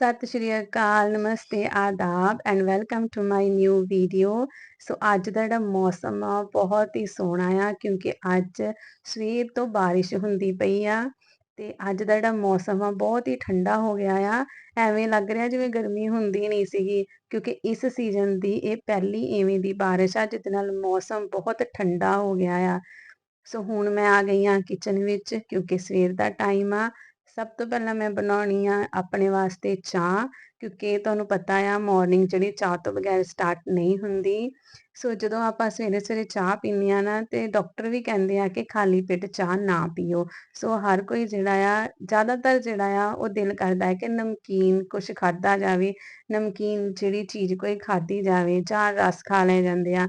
ਸਤਿ ਸ਼੍ਰੀ ਅਕਾਲ, ਨਮਸਤੇ, ਆਦਾਬ and welcome to my new video so ਅੱਜ ਦਾ ਜਿਹੜਾ ਮੌਸਮ ਆ ਬਹੁਤ ਹੀ ਸੋਹਣਾ ਆ, ਕਿਉਂਕਿ ਅੱਜ ਸਵੇਰ ਤੋਂ ਬਾਰਿਸ਼ ਹੁੰਦੀ ਪਈ ਆ ਤੇ ਅੱਜ ਦਾ ਜਿਹੜਾ ਮੌਸਮ ਆ, ਬਹੁਤ ਹੀ ਠੰਡਾ ਹੋ ਗਿਆ ਆ। ਐਵੇਂ ਲੱਗ ਰਿਹਾ ਜਿਵੇਂ ਗਰਮੀ ਹੁੰਦੀ ਨਹੀਂ ਸੀਗੀ, ਕਿਉਂਕਿ ਇਸ ਸੀਜ਼ਨ ਦੀ ਇਹ ਪਹਿਲੀ ਐਵੇਂ ਦੀ ਬਾਰਿਸ਼ ਆ, ਜਿਹਦੇ ਨਾਲ ਮੌਸਮ ਬਹੁਤ ਠੰਡਾ ਹੋ ਗਿਆ ਆ। ਸੋ ਹੁਣ ਮੈਂ ਆ ਗਈ ਆ ਕਿਚਨ ਵਿੱਚ, ਕਿਉਂਕਿ ਸਵੇਰ ਦਾ ਟਾਈਮ ਆ। ਸਭ ਤੋਂ ਪਹਿਲਾਂ ਮੈਂ ਬਣਾਉਣੀ ਆ ਆਪਣੇ ਵਾਸਤੇ ਚਾਹ, ਕਿਉਂਕਿ ਤੁਹਾਨੂੰ ਪਤਾ ਆ ਮਾਰਨਿੰਗ ਜਿਹੜੀ ਚਾਹ ਤੋਂ ਬਗੈਰ ਸਟਾਰਟ ਨਹੀਂ ਹੁੰਦੀ। ਸੋ ਜਦੋਂ ਆਪਾਂ ਸਵੇਰੇ ਸਵੇਰੇ ਚਾਹ ਪੀਂਦੇ ਆ ਨਾ, ਤੇ ਡਾਕਟਰ ਵੀ ਕਹਿੰਦੇ ਆ ਕਿ ਖਾਲੀ ਪੇਟ ਚਾਹ ਨਾ ਪੀਓ। ਸੋ ਹਰ ਕੋਈ ਜਿਹੜਾ ਆ, ਜ਼ਿਆਦਾਤਰ ਜਿਹੜਾ ਆ, ਉਹ ਦਿਲ ਕਰਦਾ ਹੈ ਕਿ ਨਮਕੀਨ ਕੁਝ ਖਾਦਾ ਜਾਵੇ। ਨਮਕੀਨ ਜਿਹੜੀ ਚੀਜ਼ ਕੋਈ ਖਾਦੀ ਜਾਵੇ ਜਾਂ ਰਸ ਖਾ ਲਏ ਜਾਂਦੇ ਆ।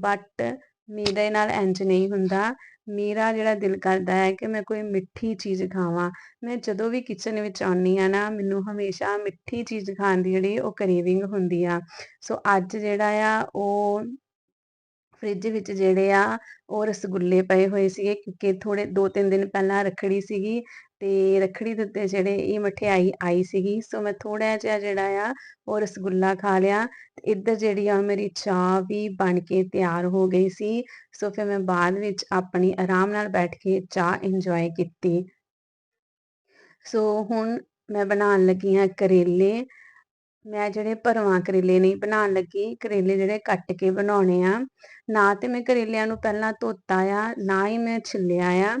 ਬਟ ਮੇਰੇ ਨਾਲ ਇੰਜ ਨਹੀਂ ਹੁੰਦਾ। ਮੇਰਾ ਜਿਹੜਾ ਦਿਲ ਕਰਦਾ ਹੈ ਕਿ ਮੈਂ ਕੋਈ ਮਿੱਠੀ ਚੀਜ਼ ਖਾਵਾਂ। ਮੈਂ ਜਦੋਂ ਵੀ ਕਿਚਨ ਵਿੱਚ ਆਉਣੀ ਆ ਨਾ, ਮੈਨੂੰ ਹਮੇਸ਼ਾ ਮਿੱਠੀ ਚੀਜ਼ ਖਾਣ ਦੀ ਜਿਹੜੀ ਉਹ ਕਰੇਵਿੰਗ ਹੁੰਦੀ ਆ। ਸੋ ਅੱਜ ਜਿਹੜਾ ਆ, ਉਹ ਫ੍ਰਿਜ ਵਿੱਚ ਜਿਹੜੇ ਆ, ਉਹ ਰਸਗੁੱਲੇ ਪਏ ਹੋਏ ਸੀਗੇ ਕਿਉਂਕਿ ਥੋੜੇ 2-3 ਦਿਨ ਪਹਿਲਾਂ ਰੱਖੜੀ ਸੀਗੀ। ਤੇ ਰੱਖੜੀ ਦੇ ਉੱਤੇ ਜਿਹੜੇ ਇਹ ਮਠਿਆਈ ਆਈ ਸੀਗੀ, ਸੋ ਮੈਂ ਥੋੜਾ ਜਿਹਾ ਜਿਹੜਾ ਆ ਉਹ ਰਸਗੁੱਲਾ ਖਾ ਲਿਆ ਤੇ ਇੱਧਰ ਜਿਹੜੀ ਆ ਮੇਰੀ ਚਾਹ ਵੀ ਬਣ ਕੇ ਤਿਆਰ ਹੋ ਗਈ ਸੀ, ਸੋ ਫਿਰ ਮੈਂ ਬਾਅਦ ਵਿੱਚ ਆਪਣੀ ਆਰਾਮ ਨਾਲ ਬੈਠ ਕੇ ਚਾਹ ਇੰਜੋਏ ਕੀਤੀ। ਸੋ ਹੁਣ ਮੈਂ ਬਣਾਉਣ ਲੱਗੀ ਹਾਂ ਕਰੇਲੇ। ਮੈਂ ਜਿਹੜੇ ਭਰਵਾਂ ਕਰੇਲੇ ਨਹੀਂ ਬਣਾਉਣ ਲੱਗੀ, ਕਰੇਲੇ ਜਿਹੜੇ ਕੱਟ ਕੇ ਬਣਾਉਣੇ ਆ। ਨਾ ਤੇ ਮੈਂ ਕਰੇਲਿਆਂ ਨੂੰ ਪਹਿਲਾਂ ਧੋਤਾ ਆ, ਨਾ ਹੀ ਮੈਂ ਛਿੱਲਿਆ ਆ।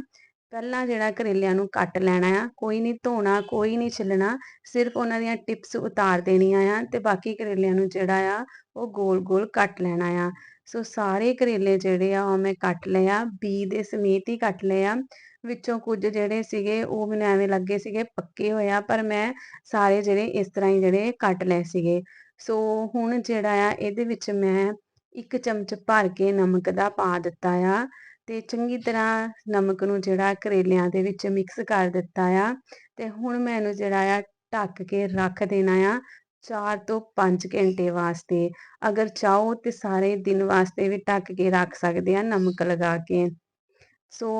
ਪਹਿਲਾਂ ਜਿਹੜਾ ਕਰੇਲਿਆਂ ਨੂੰ ਕੱਟ ਲੈਣਾ ਆ, ਕੋਈ ਨਹੀਂ ਧੋਣਾ, ਕੋਈ ਨਹੀਂ ਛਿੱਲਣਾ, ਸਿਰਫ ਉਹਨਾਂ ਦੀਆਂ ਟਿਪਸ ਉਤਾਰ ਦੇਣੀਆਂ ਆ ਤੇ ਬਾਕੀ ਕਰੇਲਿਆਂ ਨੂੰ ਜਿਹੜਾ ਆ ਉਹ ਗੋਲ-ਗੋਲ ਕੱਟ ਲੈਣਾ ਆ। ਸੋ ਸਾਰੇ ਕਰੇਲੇ ਜਿਹੜੇ ਆ ਉਹ ਮੈਂ ਕੱਟ ਲਿਆ ਬੀ ਦੇ ਸਮੇਤ ਹੀ ਕੱਟ ਲਏ ਆ। ਵਿੱਚੋਂ ਕੁਝ ਜਿਹੜੇ ਸੀਗੇ ਉਹ ਮੈਨੂੰ ਐਵੇਂ ਲੱਗੇ ਸੀਗੇ ਪੱਕੇ ਹੋਇਆ ਪਰ ਮੈਂ ਸਾਰੇ ਜਿਹੜੇ ਇਸ ਤਰ੍ਹਾਂ ਹੀ ਜਿਹੜੇ ਕੱਟ ਲਏ ਸੀਗੇ। ਸੋ ਹੁਣ ਜਿਹੜਾ ਆ ਇਹਦੇ ਵਿੱਚ ਮੈਂ ਇੱਕ ਚਮਚ ਭਰ ਕੇ ਨਮਕ ਦਾ ਪਾ ਦਿੱਤਾ ਆ। ਤੇ ਚੰਗੀ ਤਰ੍ਹਾਂ ਨਮਕ ਨੂੰ ਜਿਹੜਾ ਕਰੇਲਿਆਂ ਦੇ ਵਿੱਚ ਮਿਕਸ ਕਰ ਦਿੱਤਾ ਆ ਤੇ ਹੁਣ ਮੈਂ ਇਹਨੂੰ ਜਿਹੜਾ ਆ ਢੱਕ ਕੇ ਰੱਖ ਦੇਣਾ ਆ 4 ਤੋਂ 5 ਘੰਟੇ ਵਾਸਤੇ। ਅਗਰ ਚਾਹੋ ਤੇ ਸਾਰੇ ਦਿਨ ਵਾਸਤੇ ਵੀ ਢੱਕ ਕੇ ਰੱਖ ਸਕਦੇ ਆ ਨਮਕ ਲਗਾ ਕੇ। ਸੋ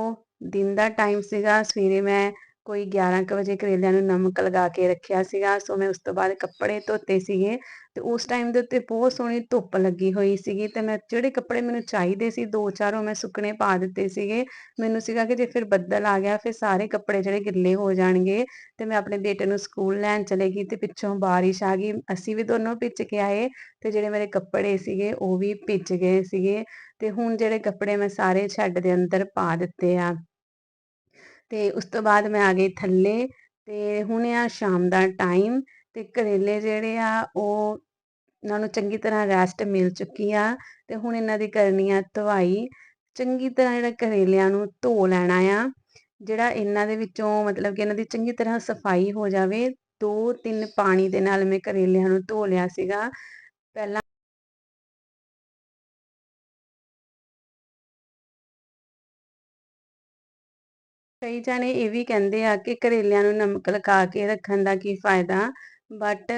ਦਿਨ ਦਾ ਟਾਈਮ ਸੀਗਾ, ਸਵੇਰੇ ਮੈਂ ਕੋਈ 11:00 ਵਜੇ ਕਰੇਲਿਆਂ ਨੂੰ ਨਮਕ ਲਗਾ ਕੇ ਰੱਖਿਆ ਸੀਗਾ, ਸੋ ਮੈਂ ਉਸ ਤੋਂ ਬਾਅਦ ਕੱਪੜੇ ਧੋਤੇ ਸੀਗੇ ਤੇ ਉਸ ਟਾਈਮ ਦੇ ਉੱਤੇ ਬਹੁਤ ਸੋਹਣੀ ਧੁੱਪ ਲੱਗੀ ਹੋਈ ਸੀਗੀ ਤੇ ਮੈਂ ਜਿਹੜੇ ਕੱਪੜੇ ਮੈਨੂੰ ਚਾਹੀਦੇ ਸੀ, ਦੋ ਚਾਰ ਉਹ ਮੈਂ ਸੁੱਕਣੇ ਪਾ ਦਿੱਤੇ ਸੀਗੇ। ਮੈਨੂੰ ਸੀਗਾ ਕਿ ਜੇ ਫਿਰ ਬੱਦਲ ਆ ਗਿਆ, ਫਿਰ ਸਾਰੇ ਕੱਪੜੇ ਜਿਹੜੇ ਗਿੱਲੇ ਹੋ ਜਾਣਗੇ ਤੇ ਮੈਂ ਆਪਣੇ ਬੇਟੇ ਨੂੰ ਸਕੂਲ ਲੈਣ ਚਲੇਗੀ ਤੇ ਪਿੱਛੋਂ ਬਾਰਿਸ਼ ਆ ਗਈ, ਅਸੀਂ ਵੀ ਦੋਨੋਂ ਭਿੱਜ ਕੇ ਆਏ ਤੇ ਜਿਹੜੇ ਮੇਰੇ ਕੱਪੜੇ ਸੀਗੇ ਉਹ ਵੀ ਭਿੱਜ ਗਏ ਸੀਗੇ ਤੇ ਹੁਣ ਜਿਹੜੇ ਕੱਪੜੇ ਮੈਂ ਸਾਰੇ ਛੱਡ ਦੇ ਅੰਦਰ ਪਾ ਦਿੱਤੇ ਆ। ਤੇ ਉਸ ਤੋਂ ਬਾਅਦ ਮੈਂ ਆ ਗਈ ਥੱਲੇ ਤੇ ਹੁਣ ਆ ਸ਼ਾਮ ਦਾ ਟਾਈਮ ਤੇ ਕਰੇਲੇ ਜਿਹੜੇ ਆ ਉਹ ਇਹਨਾਂ ਨੂੰ ਚੰਗੀ ਤਰ੍ਹਾਂ ਰੈਸਟ ਮਿਲ ਚੁੱਕੀ ਆ ਤੇ ਹੁਣ ਇਹਨਾਂ ਦੀ ਕਰਨੀ ਆ ਧਵਾਈ। ਚੰਗੀ ਤਰ੍ਹਾਂ ਜਿਹੜਾ ਕਰੇਲਿਆਂ ਨੂੰ ਧੋ ਲੈਣਾ ਆ, ਜਿਹੜਾ ਇਹਨਾਂ ਦੇ ਵਿੱਚੋਂ ਮਤਲਬ ਕਿ ਇਹਨਾਂ ਦੀ ਚੰਗੀ ਤਰ੍ਹਾਂ ਸਫ਼ਾਈ ਹੋ ਜਾਵੇ, ਦੋ ਤਿੰਨ ਪਾਣੀ ਦੇ ਨਾਲ ਮੈਂ ਕਰੇਲਿਆਂ ਨੂੰ ਧੋ ਲਿਆ ਸੀਗਾ। ਪਹਿਲਾਂ ਕਈ ਜਾਣੇ ਇਹ ਵੀ ਕਹਿੰਦੇ ਆ ਕਿ ਕਰੇਲਿਆਂ ਨੂੰ ਨਮਕ ਲਗਾ ਕੇ ਰੱਖਣ ਦਾ ਕੀ ਫਾਇਦਾ? ਬਟ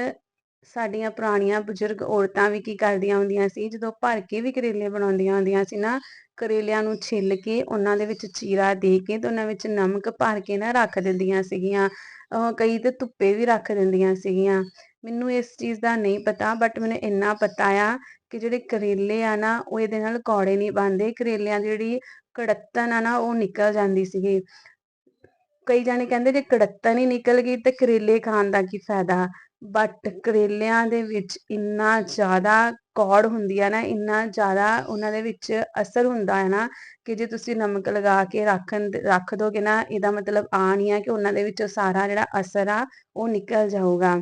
ਸਾਡੀਆਂ ਪੁਰਾਣੀਆਂ ਬਜ਼ੁਰਗ ਔਰਤਾਂ ਵੀ ਕੀ ਕਰਦੀਆਂ ਹੁੰਦੀਆਂ ਸੀ? ਜਦੋਂ ਭਰ ਕੇ ਵੀ ਕਰੇਲੇ ਬਣਾਉਂਦੀਆਂ ਹੁੰਦੀਆਂ ਸੀ ਨਾ ਕਰੇਲਿਆਂ ਨੂੰ ਛਿੱਲ ਕੇ ਉਹਨਾਂ ਦੇ ਵਿੱਚ ਚੀਰਾ ਦੇ ਕੇ ਤੇ ਉਹਨਾਂ ਵਿੱਚ ਨਮਕ ਭਰ ਕੇ ਨਾ ਰੱਖ ਦਿੰਦੀਆਂ ਸੀਗੀਆਂ। ਕਈ ਤੇ ਧੁੱਪੇ ਵੀ ਰੱਖ ਦਿੰਦੀਆਂ ਸੀਗੀਆਂ। ਮੈਨੂੰ ਇਸ ਚੀਜ਼ ਦਾ ਨਹੀਂ ਪਤਾ ਬਟ ਮੈਨੂੰ ਇੰਨਾ ਪਤਾ ਆ ਕਿ ਜਿਹੜੇ ਕਰੇਲੇ ਆ ਨਾ, ਉਹ ਇਹਦੇ ਨਾਲ ਕੌੜੇ ਨਹੀਂ ਬਣਦੇ। ਕਰੇਲਿਆਂ ਦੀ ਜਿਹੜੀ ਕੜੱਤਨ ਆ ਨਾ, ਉਹ ਨਿਕਲ ਜਾਂਦੀ ਸੀਗੀ। ਕਈ ਜਾਣੇ ਕਹਿੰਦੇ ਜੇ ਕੜੱਤਾ ਨਹੀਂ ਨਿਕਲ ਗਈ ਤੇ ਕਰੇਲੇ ਖਾਣ ਦਾ ਕੀ ਫਾਇਦਾ? ਬਟ ਕਰੇਲਿਆਂ ਦੇ ਵਿੱਚ ਇੰਨਾ ਜ਼ਿਆਦਾ ਕੌੜ ਹੁੰਦੀ ਆ ਨਾ, ਇੰਨਾ ਜ਼ਿਆਦਾ ਉਹਨਾਂ ਦੇ ਵਿੱਚ ਅਸਰ ਹੁੰਦਾ ਹੈ ਨਾ ਕਿ ਜੇ ਤੁਸੀਂ ਨਮਕ ਲਗਾ ਕੇ ਰੱਖਣ ਰੱਖ ਦੋਗੇ ਨਾ, ਇਹਦਾ ਮਤਲਬ ਆ ਨਹੀਂ ਆ ਕਿ ਉਹਨਾਂ ਦੇ ਵਿੱਚੋਂ ਸਾਰਾ ਜਿਹੜਾ ਅਸਰ ਆ ਉਹ ਨਿਕਲ ਜਾਊਗਾ।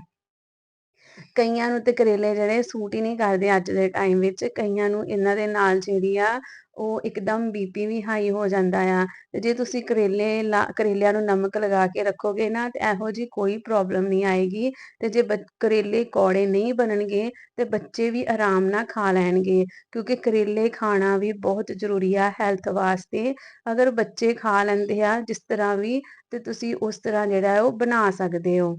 ਕਈਆਂ ਨੂੰ ਤੇ ਕਰੇਲੇ ਜਿਹੜੇ ਸੂਟ ਹੀ ਨਹੀਂ ਕਰਦੇ ਅੱਜ ਦੇ ਟਾਈਮ ਵਿੱਚ, ਕਈਆਂ ਨੂੰ ਇਹਨਾਂ ਦੇ ਨਾਲ ਜਿਹੜੀ ਆ ਉਹ ਇੱਕਦਮ ਬੀਪੀ ਵੀ ਹਾਈ ਹੋ ਜਾਂਦਾ ਆ। ਤੇ ਜੇ ਤੁਸੀਂ ਕਰੇਲੇ ਕਰੇਲਿਆਂ ਨੂੰ ਨਮਕ ਲਗਾ ਕੇ ਰੱਖੋਗੇ ਨਾ, ਤੇ ਇਹੋ ਜੀ ਕੋਈ ਪ੍ਰੋਬਲਮ ਨਹੀਂ ਆਏਗੀ। ਤੇ ਜੇ ਕਰੇਲੇ ਕੌੜੇ ਨਹੀਂ ਬਣਨਗੇ, ਤੇ ਬੱਚੇ ਵੀ ਆਰਾਮ ਨਾਲ ਖਾ ਲੈਣਗੇ। ਕਿਉਂਕਿ ਕਰੇਲੇ ਖਾਣਾ ਵੀ ਬਹੁਤ ਜ਼ਰੂਰੀ ਆ ਹੈਲਥ ਵਾਸਤੇ। ਅਗਰ ਬੱਚੇ ਖਾ ਲੈਂਦੇ ਆ, ਜਿਸ ਤਰ੍ਹਾਂ ਵੀ, ਤੇ ਤੁਸੀਂ ਉਸ ਤਰ੍ਹਾਂ ਜਿਹੜਾ ਉਹ ਬਣਾ ਸਕਦੇ ਹੋ।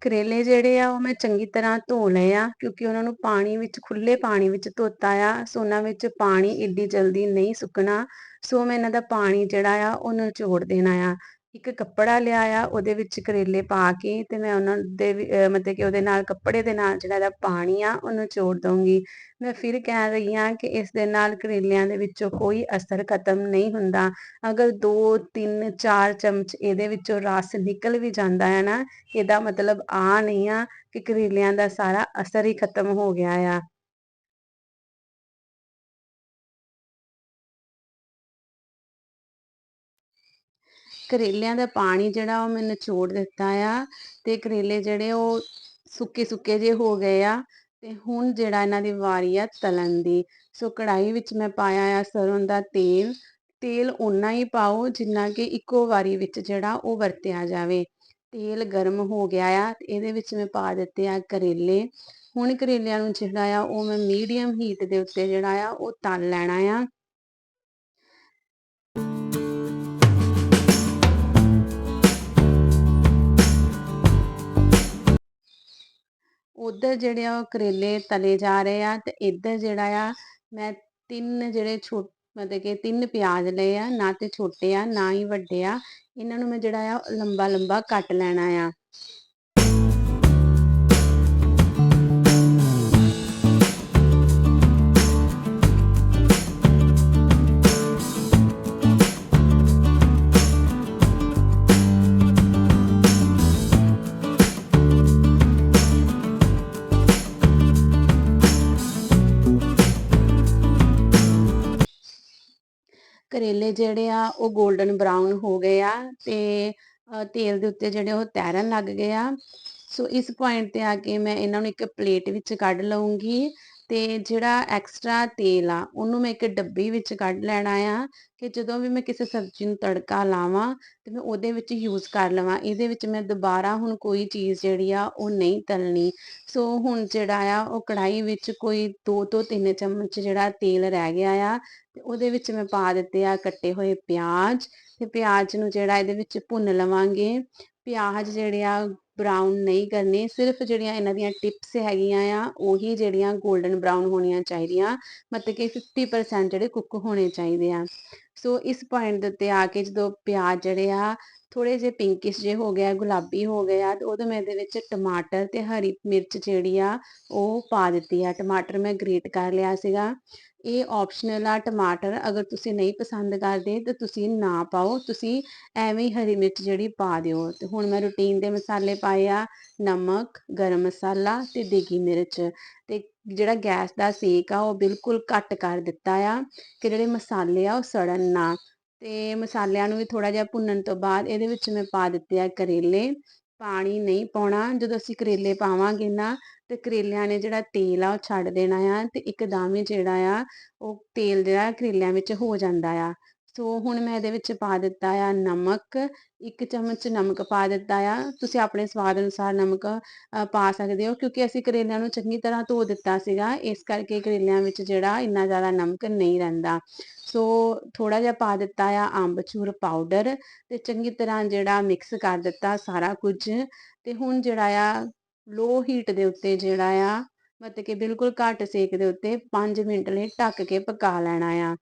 ਕਰੇਲੇ ਜਿਹੜੇ ਆ, ਉਹ ਮੈਂ ਚੰਗੀ ਤਰ੍ਹਾਂ ਧੋ ਲਏ ਆ, ਕਿਉਂਕਿ ਉਹਨਾਂ ਨੂੰ ਪਾਣੀ ਵਿੱਚ ਖੁੱਲੇ ਪਾਣੀ ਵਿੱਚ ਧੋਤਾ ਆ, ਸੋ ਉਹਨਾਂ ਵਿੱਚ ਪਾਣੀ ਇੱਡੀ ਜਲਦੀ ਨਹੀਂ ਸੁੱਕਣਾ, ਸੋ ਮੈਂ ਇਹਨਾਂ ਦਾ ਪਾਣੀ ਜਿਹੜਾ ਆ ਉਹ ਨਿਚੋੜ ਦੇਣਾ ਆ। ਇੱਕ ਕੱਪੜਾ ਲਿਆ ਆ ਉਹਦੇ ਵਿੱਚ ਕਰੇਲੇ ਪਾ ਕੇ ਤੇ ਮੈਂ ਉਹਨਾਂ ਦੇ ਮਤਲਬ ਕਿ ਉਹਦੇ ਨਾਲ ਕੱਪੜੇ ਦੇ ਨਾਲ ਜਿਹੜਾ ਇਹਦਾ ਪਾਣੀ ਆ, ਉਹਨੂੰ ਨਿਚੋੜ ਦਊਂਗੀ। ਮੈਂ ਫਿਰ ਕਹਿ ਰਹੀ ਹਾਂ ਕਿ ਇਸ ਦੇ ਨਾਲ ਕਰੇਲਿਆਂ ਦੇ ਵਿੱਚੋਂ ਕੋਈ ਅਸਰ ਖਤਮ ਨਹੀਂ ਹੁੰਦਾ। ਅਗਰ 2 3 4 ਚਮਚ ਇਹਦੇ ਵਿੱਚੋਂ ਰਸ ਨਿਕਲ ਵੀ ਜਾਂਦਾ ਹੈ ਨਾ, ਇਹਦਾ ਮਤਲਬ ਆ ਨਹੀਂ ਆ ਕਿ ਕਰੇਲਿਆਂ ਦਾ ਸਾਰਾ ਅਸਰ ਹੀ ਖਤਮ ਹੋ ਗਿਆ ਆ। ਕਰੇਲਿਆਂ ਦਾ ਪਾਣੀ ਜਿਹੜਾ ਉਹ ਮੈਂ ਨਿਚੋੜ ਦਿੱਤਾ ਆ ਤੇ ਕਰੇਲੇ ਜਿਹੜੇ ਉਹ ਸੁੱਕੇ ਸੁੱਕੇ ਜੇ ਹੋ ਗਏ ਆ ਤੇ ਹੁਣ ਜਿਹੜਾ ਇਹਨਾਂ ਦੀ ਵਾਰੀ ਆ ਤਲਣ ਦੀ। ਸੋ ਕੜਾਈ ਵਿੱਚ ਮੈਂ ਪਾਇਆ ਆ ਸਰੋਂ ਦਾ ਤੇਲ ਤੇਲ ਉਨਾ ਹੀ ਪਾਓ ਜਿੰਨਾ ਕਿ ਇੱਕੋ ਵਾਰੀ ਵਿੱਚ ਜਿਹੜਾ ਉਹ ਵਰਤਿਆ ਜਾਵੇ। ਤੇਲ ਗਰਮ ਹੋ ਗਿਆ ਆ ਤੇ ਇਹਦੇ ਵਿੱਚ ਮੈਂ ਪਾ ਦਿੱਤੇ ਆ ਕਰੇਲੇ। ਹੁਣ ਕਰੇਲਿਆਂ ਨੂੰ ਜਿਹੜਾ ਆ ਉਹ ਮੈਂ ਮੀਡੀਅਮ ਹੀਟ ਦੇ ਉੱਤੇ ਜਿਹੜਾ ਆ ਉਹ ਤਲ ਲੈਣਾ ਆ। ਉਧਰ ਜਿਹੜੇ ਆ ਕਰੇਲੇ ਤਲੇ ਜਾ ਰਹੇ ਆ ਤੇ ਇੱਧਰ ਜਿਹੜਾ ਆ, ਮੈਂ ਤਿੰਨ ਜਿਹੜੇ ਛੋਟੇ ਮਤਲਬ ਕਿ ਤਿੰਨ ਪਿਆਜ਼ ਲਏ ਆ, ਨਾ ਤੇ ਛੋਟੇ ਆ, ਨਾ ਹੀ ਵੱਡੇ ਆ। ਇਹਨਾਂ ਨੂੰ ਮੈਂ ਜਿਹੜਾ ਆ ਲੰਬਾ ਲੰਬਾ ਕੱਟ ਲੈਣਾ ਆ। ਕਰੇਲੇ ਜਿਹੜੇ ਆ, ਉਹ 골ਡਨ ਬਰਾਊਨ ਹੋ ਗਏ ਆ ਤੇ ਤੇਲ ਦੇ ਉੱਤੇ ਜਿਹੜੇ ਉਹ ਤੈਰਨ ਲੱਗ ਗਏ ਆ। ਸੋ ਇਸ ਪੁਆਇੰਟ ਤੇ ਆ ਕੇ ਮੈਂ ਇਹਨਾਂ ਨੂੰ ਇੱਕ ਪਲੇਟ ਵਿੱਚ ਕੱਢ ਲਵਾਂਗੀ ਤੇ ਜਿਹੜਾ ਐਕਸਟਰਾ ਤੇਲ ਆ, ਉਹਨੂੰ ਮੈਂ ਇੱਕ ਡੱਬੀ ਵਿੱਚ ਕੱਢ ਲੈਣਾ ਆ ਕਿ ਜਦੋਂ ਵੀ ਮੈਂ ਕਿਸੇ ਸਬਜ਼ੀ ਨੂੰ ਤੜਕਾ ਲਾਵਾਂ ਤੇ ਮੈਂ ਉਹਦੇ ਵਿੱਚ ਯੂਜ਼ ਕਰ ਲਵਾਂ, ਇਹਦੇ ਵਿੱਚ ਮੈਂ ਦੁਬਾਰਾ ਹੁਣ ਕੋਈ ਚੀਜ਼ ਜਿਹੜੀ ਆ ਉਹ ਨਹੀਂ ਤਲਣੀ। ਸੋ ਹੁਣ ਜਿਹੜਾ ਆ ਉਹ ਕੜਾਈ ਵਿੱਚ ਕੋਈ 2 ਤੋਂ 3 ਚਮਚ ਜਿਹੜਾ ਤੇਲ ਰਹਿ ਗਿਆ ਆ ਤੇ ਉਹਦੇ ਵਿੱਚ ਮੈਂ ਪਾ ਦਿੱਤੇ ਆ ਕੱਟੇ ਹੋਏ ਪਿਆਜ਼ ਤੇ ਪਿਆਜ਼ ਨੂੰ ਜਿਹੜਾ ਇਹਦੇ ਵਿੱਚ ਭੁੰਨ ਲਵਾਂਗੇ। ਪਿਆਜ਼ ਜਿਹੜੇ ਆ ਬਰਾਊਨ ਨਹੀਂ ਕਰਨੇ, ਸਿਰਫ ਜਿਹੜੀਆਂ ਇਹਨਾਂ ਦੀਆਂ ਟਿਪਸ ਹੈਗੀਆਂ ਆ, ਉਹੀ ਜਿਹੜੀਆਂ 골ਡਨ ਬਰਾਊਨ ਹੋਣੀਆਂ ਚਾਹੀਦੀਆਂ, ਮਤਲਬ ਕਿ 50% ਜਿਹੜੇ ਕੁੱਕ ਹੋਣੇ ਚਾਹੀਦੇ ਆ। ਸੋ ਇਸ ਪੁਆਇੰਟ ਦੇ ਉੱਤੇ ਆ ਕੇ ਜਦੋਂ ਪਿਆਜ਼ ਜਿਹੜੇ ਆ ਥੋੜੇ ਜਿਹੇ ਪਿੰਕਿਸ਼ ਜੇ ਹੋ ਗਿਆ ਗੁਲਾਬੀ ਹੋ ਗਿਆ ਤੇ ਉਹਦੇ ਮੈਂ ਇਹਦੇ ਵਿੱਚ ਟਮਾਟਰ ਤੇ ਹਰੀ ਮਿਰਚ ਜਿਹੜੀ ਆ, ਉਹ ਪਾ ਦਿੱਤੀ ਆ। ਟਮਾਟਰ ਮੈਂ ਗ੍ਰੇਟ ਕਰ ਲਿਆ ਸੀਗਾ। ਇਹ ਆਪਸ਼ਨਲ ਆ ਟਮਾਟਰ, ਅਗਰ ਤੁਸੀਂ ਨਹੀਂ ਪਸੰਦ ਕਰਦੇ ਤਾਂ ਤੁਸੀਂ ਨਾ ਪਾਓ, ਤੁਸੀਂ ਐਵੇਂ ਹੀ ਹਰੀ ਮਿਰਚ ਜਿਹੜੀ ਪਾ ਦਿਓ। ਤੇ ਹੁਣ ਮੈਂ ਰੂਟੀਨ ਦੇ ਮਸਾਲੇ ਪਾਏ ਆ, ਨਮਕ, ਗਰਮ ਮਸਾਲਾ ਤੇ ਦੇਗੀ ਮਿਰਚ। ਤੇ ਜਿਹੜਾ ਗੈਸ ਦਾ ਸੇਕ ਆ, ਉਹ ਬਿਲਕੁਲ ਘੱਟ ਕਰ ਦਿੱਤਾ ਆ ਕਿ ਜਿਹੜੇ ਮਸਾਲੇ ਆ, ਉਹ ਸੜਨ ਨਾ। ਤੇ ਮਸਾਲਿਆਂ ਨੂੰ ਵੀ ਥੋੜਾ ਜਿਹਾ ਭੁੰਨਣ ਤੋਂ ਬਾਅਦ ਇਹਦੇ ਵਿੱਚ ਮੈਂ ਪਾ ਦਿੱਤੇ ਆ ਕਰੇਲੇ। ਪਾਣੀ ਨਹੀਂ ਪਾਉਣਾ, ਜਦੋਂ ਅਸੀਂ ਕਰੇਲੇ ਪਾਵਾਂਗੇ ਨਾ ਤੇ ਕਰੇਲਿਆਂ ਨੇ ਜਿਹੜਾ ਤੇਲ ਆ ਉਹ ਛੱਡ ਦੇਣਾ ਆ ਤੇ ਇੱਕਦਮ ਹੀ ਜਿਹੜਾ ਆ ਉਹ ਤੇਲ ਜਿਹੜਾ ਕਰੇਲਿਆਂ ਵਿੱਚ ਹੋ ਜਾਂਦਾ ਆ। ਸੋ ਹੁਣ ਮੈਂ ਇਹਦੇ ਵਿੱਚ ਪਾ ਦਿੱਤਾ ਆ ਨਮਕ, ਇੱਕ ਚਮਚ ਨਮਕ ਪਾ ਦਿੱਤਾ ਆ। ਤੁਸੀਂ ਆਪਣੇ ਸਵਾਦ ਅਨੁਸਾਰ ਨਮਕ ਪਾ ਸਕਦੇ ਹੋ ਕਿਉਂਕਿ ਅਸੀਂ ਕਰੇਲਿਆਂ ਨੂੰ ਚੰਗੀ ਤਰ੍ਹਾਂ ਧੋ ਦਿੱਤਾ ਸੀਗਾ, ਇਸ ਕਰਕੇ ਕਰੇਲਿਆਂ ਵਿੱਚ ਜਿਹੜਾ ਇੰਨਾ ਜ਼ਿਆਦਾ ਨਮਕ ਨਹੀਂ ਰਹਿੰਦਾ। ਸੋ ਥੋੜਾ ਜਿਹਾ ਪਾ ਦਿੱਤਾ ਆ ਅੰਬਚੂਰ ਪਾਊਡਰ ਤੇ ਚੰਗੀ ਤਰ੍ਹਾਂ ਜਿਹੜਾ ਮਿਕਸ ਕਰ ਦਿੱਤਾ ਸਾਰਾ ਕੁਝ। ਤੇ ਹੁਣ ਜਿਹੜਾ ਆ ਲੋ ਹੀਟ ਦੇ ਉੱਤੇ ਜਿਹੜਾ ਆ, ਮਤਲਬ ਕਿ ਬਿਲਕੁਲ ਘੱਟ ਸੇਕ ਦੇ ਉੱਤੇ 5 ਮਿੰਟ ਲਈ ਢੱਕ ਕੇ ਪਕਾ ਲੈਣਾ ਆ।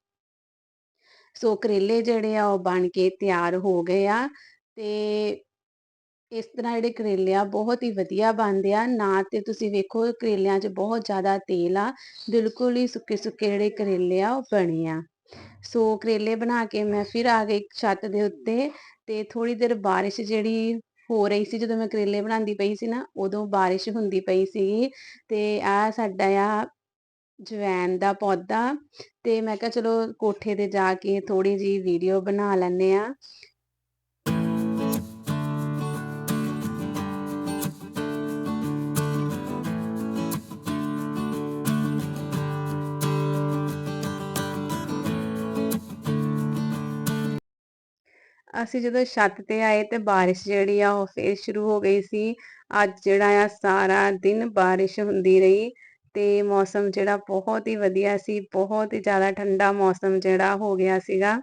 ਸੋ ਕਰੇਲੇ ਜਿਹੜੇ ਆ ਉਹ ਬਣ ਕੇ ਤਿਆਰ ਹੋ ਗਏ ਆ ਤੇ ਇਸ ਤਰ੍ਹਾਂ ਜਿਹੜੇ ਕਰੇਲੇ ਆ ਬਹੁਤ ਹੀ ਵਧੀਆ ਬਣਦੇ ਆ। ਨਾ ਤੇ ਤੁਸੀਂ ਵੇਖੋ ਕਰੇਲਿਆਂ 'ਚ ਬਹੁਤ ਜ਼ਿਆਦਾ ਤੇਲ ਆ, ਬਿਲਕੁਲ ਹੀ ਸੁੱਕੇ ਸੁੱਕੇ ਜਿਹੜੇ ਕਰੇਲੇ ਆ ਉਹ ਬਣੇ ਆ। ਸੋ ਕਰੇਲੇ ਬਣਾ ਕੇ ਮੈਂ ਫਿਰ ਆ ਗਈ ਛੱਤ ਦੇ ਉੱਤੇ ਤੇ ਥੋੜੀ ਦੇਰ ਬਾਰਿਸ਼ ਜਿਹੜੀ ਹੋ ਰਹੀ ਸੀ ਜਦੋਂ ਮੈਂ ਕਰੇਲੇ ਬਣਾਉਂਦੀ ਪਈ ਸੀ ਨਾ, ਉਦੋਂ ਬਾਰਿਸ਼ ਹੁੰਦੀ ਪਈ ਸੀ ਤੇ ਆ ਸਾਡਾ ਆ ਜਵੈਨ ਦਾ ਪੌਦਾ ਤੇ ਮੈਂ ਕਿਹਾ ਚਲੋ ਕੋਠੇ ਤੇ ਜਾ ਕੇ ਥੋੜੀ ਜੀ ਵੀਡੀਓ ਬਣਾ ਲੈਣੇ ਆ ਅਸੀਂ ਜਦੋਂ ਛੱਤ ਤੇ ਆਏ ਤੇ ਬਾਰਿਸ਼ ਜਿਹੜੀ ਆ ਉਹ ਫੇਰ ਸ਼ੁਰੂ ਹੋ ਗਈ ਸੀ। ਅੱਜ ਜਿਹੜਾ ਆ ਸਾਰਾ ਦਿਨ ਬਾਰਿਸ਼ ਹੁੰਦੀ ਰਹੀ ਤੇ ਮੌਸਮ ਜਿਹੜਾ ਬਹੁਤ ਹੀ ਵਧੀਆ ਸੀ। ਬਹੁਤ ਹੀ ਜ਼ਿਆਦਾ ਠੰਡਾ ਮੌਸਮ ਜਿਹੜਾ ਹੋ ਗਿਆ ਸੀਗਾ।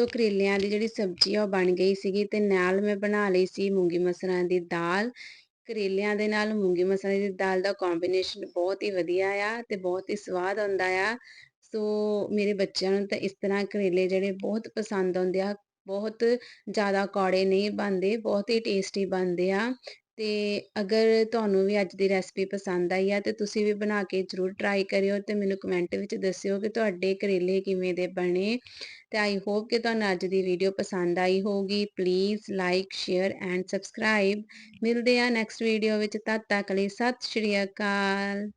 ਸੋ ਕਰੇਲਿਆਂ ਦੀ ਜਿਹੜੀ ਸਬਜ਼ੀ ਆ, ਉਹ ਬਣ ਗਈ ਸੀਗੀ ਤੇ ਨਾਲ ਮੈਂ ਬਣਾ ਲਈ ਸੀ ਮੂੰਗੀ ਮਸਰਾਂ ਦੀ ਦਾਲ। ਕਰੇਲਿਆਂ ਦੇ ਨਾਲ ਮੂੰਗੀ ਮਸਰਾਂ ਦੀ ਦਾਲ ਦਾ ਕੰਬੀਨੇਸ਼ਨ ਬਹੁਤ ਹੀ ਵਧੀਆ ਆ ਤੇ ਬਹੁਤ ਹੀ ਸਵਾਦ ਆਉਂਦਾ ਆ। ਸੋ ਮੇਰੇ ਬੱਚਿਆਂ ਨੂੰ ਤਾਂ ਇਸ ਤਰ੍ਹਾਂ ਕਰੇਲੇ ਜਿਹੜੇ ਬਹੁਤ ਪਸੰਦ ਆਉਂਦੇ ਆ, ਬਹੁਤ ਜ਼ਿਆਦਾ ਕੌੜੇ ਨਹੀਂ ਬਣਦੇ, ਬਹੁਤ ਹੀ ਟੇਸਟੀ ਬਣਦੇ ਆ। ਤੇ ਅਗਰ ਤੁਹਾਨੂੰ ਵੀ ਅੱਜ ਦੀ ਰੈਸਪੀ ਪਸੰਦ ਆਈ ਆ ਤੇ ਤੁਸੀਂ ਵੀ ਬਣਾ ਕੇ ਜ਼ਰੂਰ ਟਰਾਈ ਕਰਿਓ ਤੇ ਮੈਨੂੰ ਕਮੈਂਟ ਵਿੱਚ ਦੱਸਿਓ ਕਿ ਤੁਹਾਡੇ ਕਰੇਲੇ ਕਿਵੇਂ ਦੇ ਬਣੇ ਤੇ ਆਈ ਹੋਪ ਕਿ ਤੁਹਾਨੂੰ ਅੱਜ ਦੀ ਵੀਡੀਓ ਪਸੰਦ ਆਈ ਹੋਊਗੀ। Please like share and subscribe ਮਿਲਦੇ ਆ ਨੈਕਸਟ ਵੀਡੀਓ ਵਿੱਚ, ਤਦ ਤੱਕ ਲਈ ਸਤਿ ਸ਼੍ਰੀ ਅਕਾਲ।